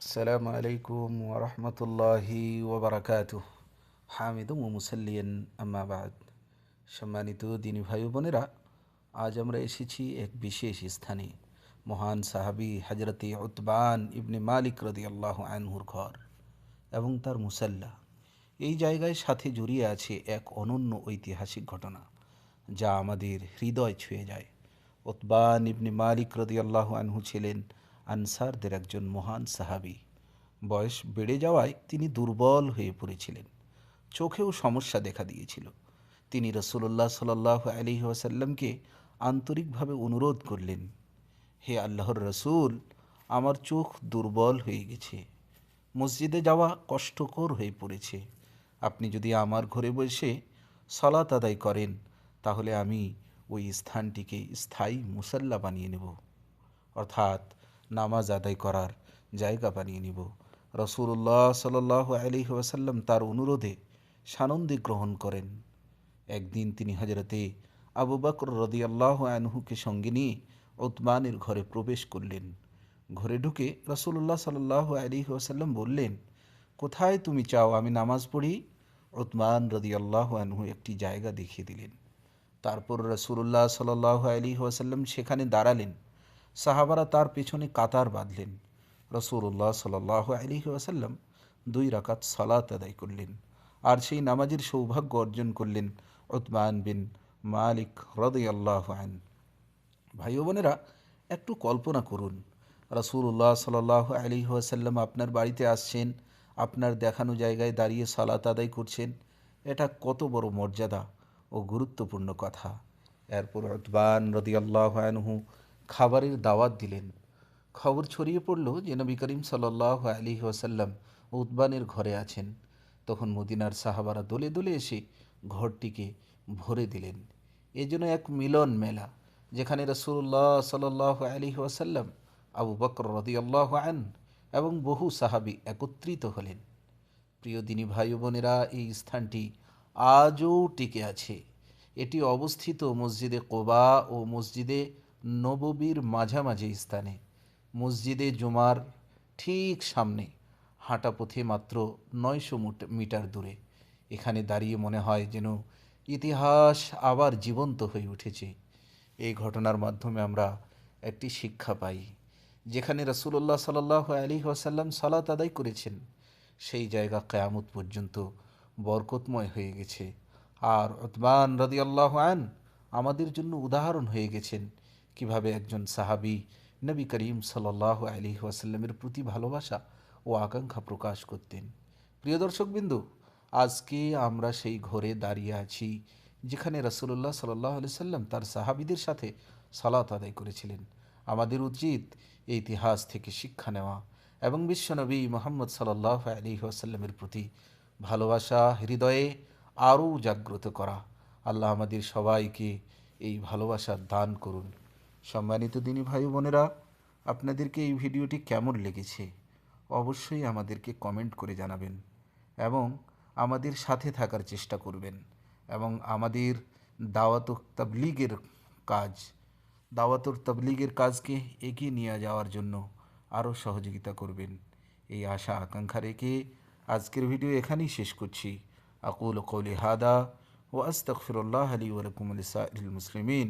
السلام عليكم ورحمة الله وبركاته হামিদ ও মুসাল্লিয়ান আম্মা বাদ সম্মানিত দিনী ভাই ও বোনেরা আজ আমরা এসেছি এক বিশেষ স্থানে মহান সাহাবি হজরতে উতবান ইবনে মালিক রদি আল্লাহ আনহুর ঘর এবং তার মুসাল্লা এই জায়গায় সাথে জড়িয়ে আছে এক অনন্য ঐতিহাসিক ঘটনা যা আমাদের হৃদয় ছুঁয়ে যায় উতবান ইবনে মালিক রদি আল্লাহ আনহু ছিলেন আনসারদের একজন মহান সাহাবি। বয়স বেড়ে যাওয়ায় তিনি দুর্বল হয়ে পড়েছিলেন। চোখেও সমস্যা দেখা দিয়েছিল। তিনি রসুল্লাহ সাল্লাহ আলী ওয়াসাল্লামকে আন্তরিকভাবে অনুরোধ করলেন, হে আল্লাহর রসুল, আমার চোখ দুর্বল হয়ে গেছে। মসজিদে যাওয়া কষ্টকর হয়ে পড়েছে। আপনি যদি আমার ঘরে বসে সলাত আদায় করেন, তাহলে আমি ওই স্থানটিকে স্থায়ী মুসাল্লা বানিয়ে নেব। অর্থাৎ নামাজ আদায় করার জায়গা বানিয়ে নিব। রসুল্লাহ সাল আলি ওয়াসাল্লাম তার অনুরোধে সানন্দে গ্রহণ করেন। একদিন তিনি হজরতে আবু বকর রদিয়াল্লাহ আনহুকে সঙ্গে নিয়ে ওতমানের ঘরে প্রবেশ করলেন। ঘরে ঢুকে রসুল্লাহ সাল্লাহ আলী ওয়াসাল্লাম বললেন, কোথায় তুমি চাও আমি নামাজ পড়ি? ওতমান রদিয়াল্লাহ আনহু একটি জায়গা দেখিয়ে দিলেন। তারপর রসুল্লাহ সাল্লাহ আলী ওয়াসাল্লাম সেখানে দাঁড়ালেন। সাহাবারা তার পিছনে কাতার বাঁধলেন। রসুল্লাহ সাল্লাহ আলী ওয়াসাল্লাম দুই রাকাত সালাত আদায় করলেন আর সেই নামাজের সৌভাগ্য অর্জন করলেন ওতমান বিন মালিক রদই আল্লাহ আন। ভাই বোনেরা, একটু কল্পনা করুন রসুল্লাহ সাল্লাহ আলী ওয়াসাল্লাম আপনার বাড়িতে আসছেন, আপনার দেখানো জায়গায় দাঁড়িয়ে সালাত আদায় করছেন, এটা কত বড় মর্যাদা ও গুরুত্বপূর্ণ কথা। এরপর উতবান রদিয়াল্লাহ আনহু খাবারের দাওয়াত দিলেন। খবর ছড়িয়ে পড়ল যে নবী করিম সাল্লাহ আলী ওয়াসাল্লাম উতবানের ঘরে আছেন। তখন মদিনার সাহাবারা দলে দলে এসে ঘরটিকে ভরে দিলেন। এ যেন এক মিলন মেলা, যেখানে রসুল্লাহ সাল্লাহ আলী ওয়াসাল্লাম, আবু বকর রদিয়াল্লাহ আন এবং বহু সাহাবি একত্রিত হলেন। প্রিয় দিনী ভাই বোনেরা, এই স্থানটি আজও টিকে আছে। এটি অবস্থিত মসজিদে কোবা ও মসজিদে নববীর মাঝামাঝি স্থানে। মসজিদে জুমার ঠিক সামনে, হাঁটা পথে মাত্র নয়শো মিটার দূরে। এখানে দাঁড়িয়ে মনে হয় যেন ইতিহাস আবার জীবন্ত হয়ে উঠেছে। এই ঘটনার মাধ্যমে আমরা একটি শিক্ষা পাই, যেখানে রসুল্লাহ সাল্লাহ আলী ওয়াসাল্লাম সালাত আদায় করেছেন। সেই জায়গা কেয়ামত পর্যন্ত বরকতময় হয়ে গেছে। আর ওতমান রদি আল্লাহ আন আমাদের জন্য উদাহরণ হয়ে গেছেন। কীভাবে একজন সাহাবি নবী করিম সাল্লাহ আলী ওয়াসাল্লামের প্রতি ভালোবাসা ও আকাঙ্ক্ষা প্রকাশ করতেন। প্রিয় দর্শকবিন্দু আজকে আমরা সেই ঘরে দাঁড়িয়ে আছি যেখানে রসুল্লাহ সাল্লাহ আলি সাল্লাম তার সাহাবিদের সাথে সালাত আদায় করেছিলেন। আমাদের উচিত এই ইতিহাস থেকে শিক্ষা নেওয়া এবং বিশ্বনবী মোহাম্মদ সাল্লাহ আলী ওয়াসাল্লামের প্রতি ভালোবাসা, হৃদয়ে আরও জাগ্রত করা। আল্লাহ আমাদের সবাইকে এই ভালোবাসা দান করুন। সম্মানিত দিনী ভাই বোনেরা, আপনাদেরকে এই ভিডিওটি কেমন লেগেছে অবশ্যই আমাদেরকে কমেন্ট করে জানাবেন এবং আমাদের সাথে থাকার চেষ্টা করবেন এবং আমাদের দাওয়াত তাবলিগের কাজ দাওয়াতর তাবলিগের কাজকে এগিয়ে নিয়ে যাওয়ার জন্য আরও সহযোগিতা করবেন। এই আশা, আকাঙ্ক্ষা রেখে আজকের ভিডিও এখানেই শেষ করছি। আকুল কৌলি হাদা ও আস্তফিরুল্লাহ আলী ওরকম মুসলিমিন।